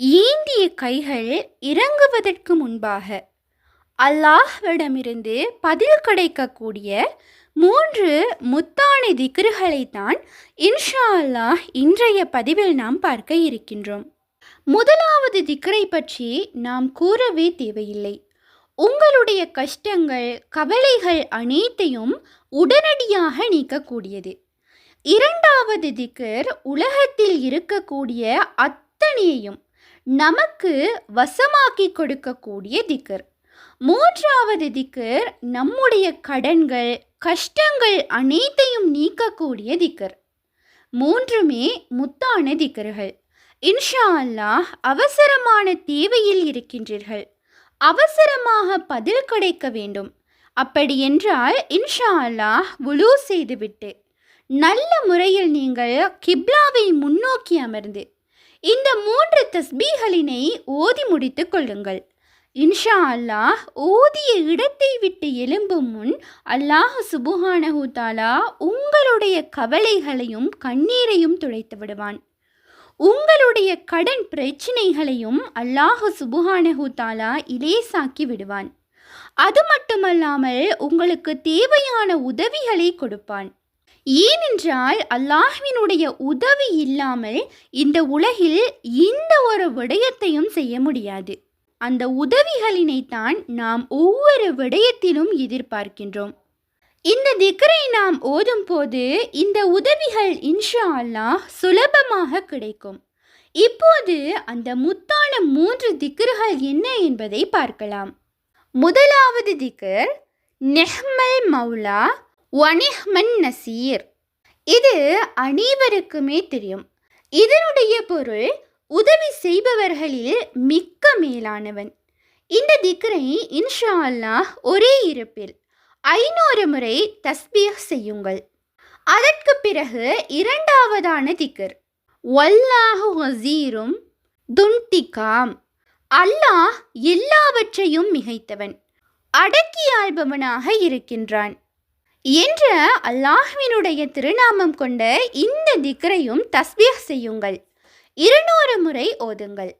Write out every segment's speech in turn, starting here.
ஏந்திய கைகள் இறங்குவதற்கு முன்பாக அல்லாஹ்விடமிருந்து பதில் கிடைக்கக்கூடிய மூன்று முத்தான திக்ருகளைத்தான் இன்ஷா அல்லாஹ் இன்றைய பதிவில் நாம் பார்க்க இருக்கின்றோம். முதலாவது திக்ரை பற்றி நாம் கூறவே தேவையில்லை. உங்களுடைய கஷ்டங்கள் கவலைகள் அனைத்தையும் உடனடியாக நீக்கக்கூடியது. இரண்டாவது திக்கர் உலகத்தில் இருக்கக்கூடிய அத்தனையையும் நமக்கு வசமாக்கி கொடுக்கக்கூடிய திக்கர். மூன்றாவது திக்கர் நம்முடைய கடன்கள் கஷ்டங்கள் அனைத்தையும் நீக்கக்கூடிய திக்கர். மூன்றுமே முத்தான திக்கர்கள். இன்ஷா அல்லாஹ் அவசரமான தேவையில் இருக்கின்றீர்கள். அவசரமாக பதில் கிடைக்க வேண்டும். அப்படியென்றால் இன்ஷா அல்லாஹ் வுலூ செய்துவிட்டு நல்ல முறையில் நீங்கள் கிப்லாவை முன்னோக்கி அமர்ந்து இந்த மூன்று தஸ்பீகளினை ஓதி முடித்து கொள்ளுங்கள். இன்ஷா அல்லாஹ் ஓதிய இடத்தை விட்டு எழும்பும் முன் அல்லாஹ் சுபுஹானஹு தாலா உங்களுடைய கவலைகளையும் கண்ணீரையும் துடைத்து விடுவான். உங்களுடைய கடன் பிரச்சினைகளையும் அல்லாஹ் சுபுஹானஹு தாலா இலேசாக்கி விடுவான். அது மட்டுமல்லாமல் உங்களுக்கு தேவையான உதவிகளை கொடுப்பான். ஏனென்றால் அல்லாஹ்வினுடைய உதவி இல்லாமல் இந்த உலகில் இந்த ஒரு விடயத்தையும் செய்ய முடியாது. அந்த உதவிகளினைத்தான் நாம் ஒவ்வொரு விடயத்திலும் எதிர்பார்க்கின்றோம். இந்த திக்கரை நாம் ஓதும் போது இந்த உதவிகள் இன்ஷா அல்லாஹ் சுலபமாக கிடைக்கும். இப்போது அந்த முத்தான மூன்று திக்கர்கள் என்ன என்பதை பார்க்கலாம். முதலாவது திக்கர் நெஹ்மல் மௌலா வணிஹ்மன் நசீர். இது அனைவருக்குமே தெரியும். இதனுடைய பொருள் உதவி செய்பவர்களில் மிக்க மேலானவன். இந்த திக்ரை இன்ஷா அல்லாஹ் ஒரே இருப்பில் ஐநூறு முறை தஸ்பீஹ் செய்யுங்கள். அதற்கு பிறகு இரண்டாவதான திக்கர் வல்லாஹு ஹசீரும் துன்திகாம். அல்லாஹ் எல்லாவற்றையும் மிகைத்தவன் அடக்கியாள்பவனாக இருக்கின்றான். என்ற அல்லாஹ்வினுடைய திருநாமம் கொண்ட இந்த திக்ரையும் தஸ்பீஹ் செய்யுங்கள். இருநூறு முறை ஓதுங்கள்.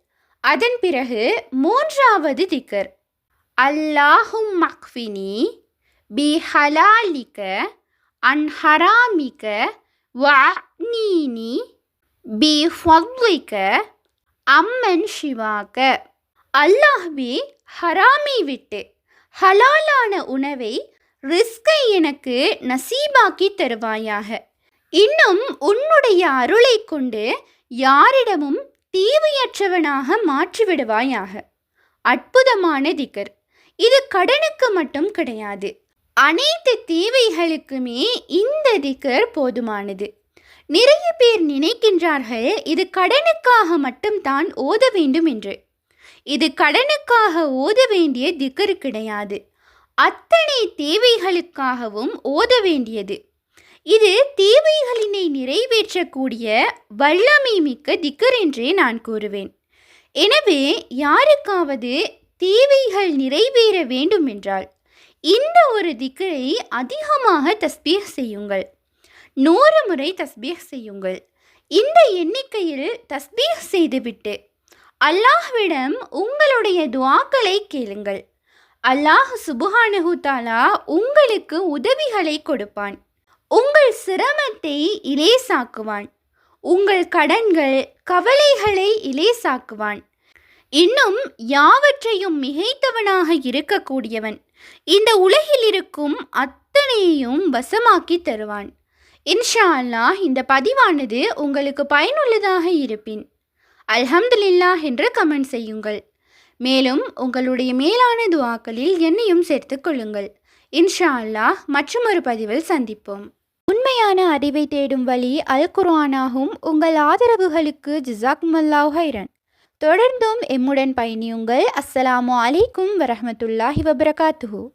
அதன் பிறகு மூன்றாவது திக்கர் அல்லாஹும் மக்ஃபினி பி ஹலாலிக்க அன் ஹராமிக்க வனீனி பி ஃபத்லிக்க அம்மன் சிவாக்க அல்லாஹ்வே ஹராமி விட்டு ஹலாலான உணவை ரிஸ்கை எனக்கு நசீபாக்கி தருவாயாக. இன்னும் உன்னுடைய அருளை கொண்டு யாரிடமும் தேவையற்றவனாக மாற்றிவிடுவாயாக. அற்புதமான திகர். இது கடனுக்கு மட்டும் கிடையாது. அனைத்து தேவைகளுக்குமே இந்த திகர் போதுமானது. நிறைய பேர் நினைக்கின்றார்கள் இது கடனுக்காக மட்டும்தான் ஓத வேண்டும் என்று. இது கடனுக்காக ஓத வேண்டிய திகர் கிடையாது. அத்தனை தேவைகளுக்காகவும் ஓத வேண்டியது இது தேவைகளினை நிறைவேற்றக்கூடிய வல்லமை மிக்க திக்கர் என்றே நான் கூறுவேன். எனவே யாருக்காவது தேவைகள் நிறைவேற வேண்டும் என்றால் இந்த ஒரு திக்கரை அதிகமாக தஸ்பீர் செய்யுங்கள். நூறு முறை தஸ்பீர் செய்யுங்கள். இந்த எண்ணிக்கையில் தஸ்பீர் செய்துவிட்டு அல்லாஹ்விடம் உங்களுடைய துவாக்களை கேளுங்கள். அல்லாஹ் சுபுஹானஹு உங்களுக்கு உதவிகளை கொடுப்பான். உங்கள் சிரமத்தை இலேசாக்குவான். உங்கள் கடன்கள் கவலைகளை இலேசாக்குவான். இன்னும் யாவற்றையும் மிகைத்தவனாக இருக்கக்கூடியவன். இந்த உலகில் இருக்கும் அத்தனையையும் வசமாக்கி தருவான். இன்ஷா அல்லாஹ் இந்த பதிவானது உங்களுக்கு பயனுள்ளதாக இருப்பின். அல்ஹம்துலில்லாஹ் என்று கமெண்ட் செய்யுங்கள். மேலும் உங்களுடைய மேலான துவாக்களில் என்னையும் சேர்த்து கொள்ளுங்கள். இன்ஷா அல்லாஹ் மற்றொரு பதிவில் சந்திப்போம். உண்மையான அறிவை தேடும் வழி அல் குர்ஆனாகும். உங்கள் ஆதரவுகளுக்கு ஜிசாக் மல்லாஹ் ஹைரன் தொடர்ந்தும் எம்முடன் பயணியுங்கள். அஸ்ஸலாமு அலைக்கும் வரஹ்மத்துல்லாஹி வபரகாத்துஹூ.